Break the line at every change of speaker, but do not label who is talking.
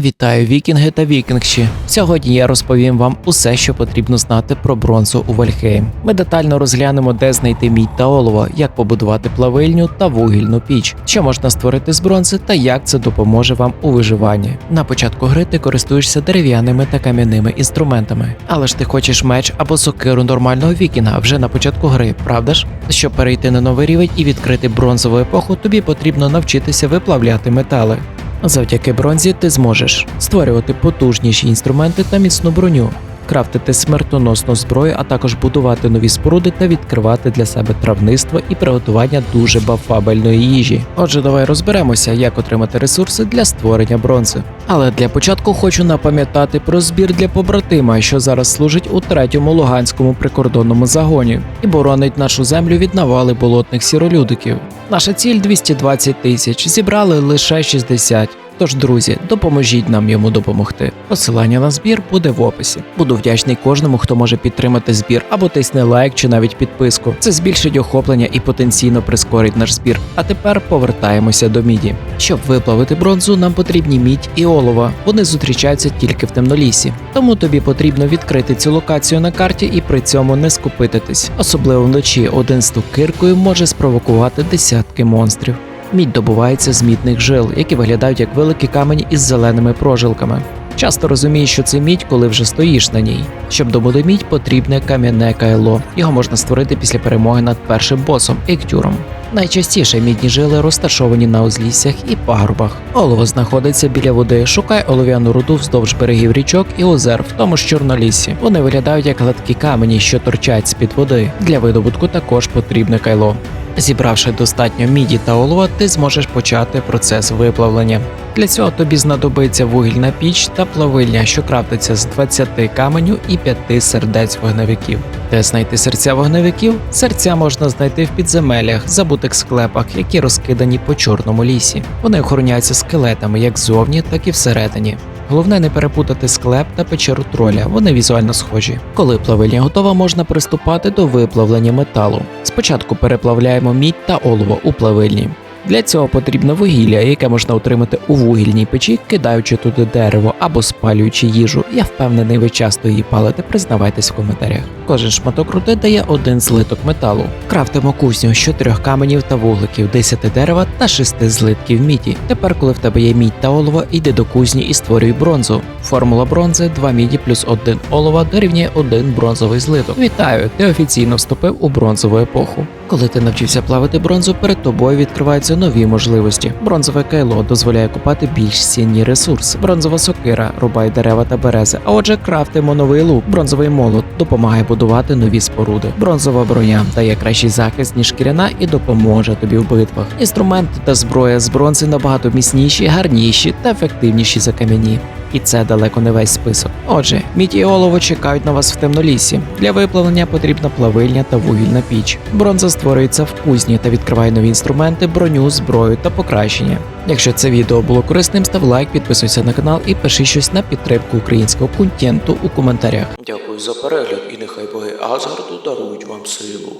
Вітаю вікінги та вікінгші. Сьогодні я розповім вам усе, що потрібно знати про бронзу у Вальхейм. Ми детально розглянемо, де знайти мідь та олово, як побудувати плавильню та вугільну піч, що можна створити з бронзи та як це допоможе вам у виживанні. На початку гри ти користуєшся дерев'яними та кам'яними інструментами, але ж ти хочеш меч або сокиру нормального вікінга вже на початку гри, правда ж? Щоб перейти на новий рівень і відкрити бронзову епоху, тобі потрібно навчитися виплавляти метали. Завдяки бронзі ти зможеш створювати потужніші інструменти та міцну броню, крафтити смертоносну зброю, а також будувати нові споруди та відкривати для себе травництво і приготування дуже бафабельної їжі. Отже, давай розберемося, як отримати ресурси для створення бронзи. Але для початку хочу напам'ятати про збір для побратима, що зараз служить у третьому луганському прикордонному загоні і боронить нашу землю від навали болотних сіролюдиків. Наша ціль 220 тисяч, зібрали лише 60. Тож, друзі, допоможіть нам йому допомогти. Посилання на збір буде в описі. Буду вдячний кожному, хто може підтримати збір або тисне лайк чи навіть підписку. Це збільшить охоплення і потенційно прискорить наш збір. А тепер повертаємося до міді. Щоб виплавити бронзу, нам потрібні мідь і олова. Вони зустрічаються тільки в темнолісі. Тому тобі потрібно відкрити цю локацію на карті і при цьому не скупититись. Особливо вночі один стук киркою може спровокувати десятки монстрів. Мідь добувається з мідних жил, які виглядають як великі камені із зеленими прожилками. Часто розумієш, що це мідь, коли вже стоїш на ній. Щоб добути мідь, потрібне кам'яне кайло. Його можна створити після перемоги над першим босом Ектюром. Найчастіше мідні жили розташовані на узліссях і пагорбах. Олово знаходиться біля води. Шукай олов'яну руду вздовж берегів річок і озер, в тому ж чорноліссі. Вони виглядають як гладкі камені, що торчать з під води. Для видобутку також потрібне кайло. Зібравши достатньо міді та олова, ти зможеш почати процес виплавлення. Для цього тобі знадобиться вугільна піч та плавильня, що крафтиться з 20 каменю і 5 сердець вогневиків. Де знайти серця вогневиків? Серця можна знайти в підземеллях, забутих склепах, які розкидані по чорному лісі. Вони охороняються скелетами як ззовні, так і всередині. Головне не перепутати склеп та печеру троля, вони візуально схожі. Коли плавильня готова, можна приступати до виплавлення металу. Спочатку переплавляємо мідь та олово у плавильні. Для цього потрібно вугілля, яке можна отримати у вугільній печі, кидаючи туди дерево або спалюючи їжу. Я впевнений, ви часто її палите, признавайтесь в коментарях. Кожен шматок руди дає один злиток металу. Крафтимо кузню з чотирьох каменів та вугликів, 10 дерева та 6 злитків міді. Тепер, коли в тебе є мідь та олово, йди до кузні і створюй бронзу. Формула бронзи 2 міді плюс 1 олова дорівнює 1 бронзовий злиток. Вітаю! Ти офіційно вступив у бронзову епоху. Коли ти навчився плавати бронзу, перед тобою відкриваються нові можливості. Бронзове кайло дозволяє купати більш цінні ресурси. Бронзова сокира рубає дерева та берези. А отже, крафтимо новий лук. Бронзовий молот допомагає будувати нові споруди. Бронзова броня дає кращий захист ніж шкіряна і допоможе тобі в битвах. Інструменти та зброя з бронзи набагато міцніші, гарніші та ефективніші за кам'яні. І це далеко не весь список. Отже, мідь і олово чекають на вас в темнолісі. Для виплавлення потрібна плавильня та вугільна піч. Бронза створюється в кузні та відкриває нові інструменти, броню, зброю та покращення. Якщо це відео було корисним, став лайк, підписуйся на канал і пиши щось на підтримку українського контенту у коментарях. Дякую за перегляд і нехай боги Асгарду дарують вам силу.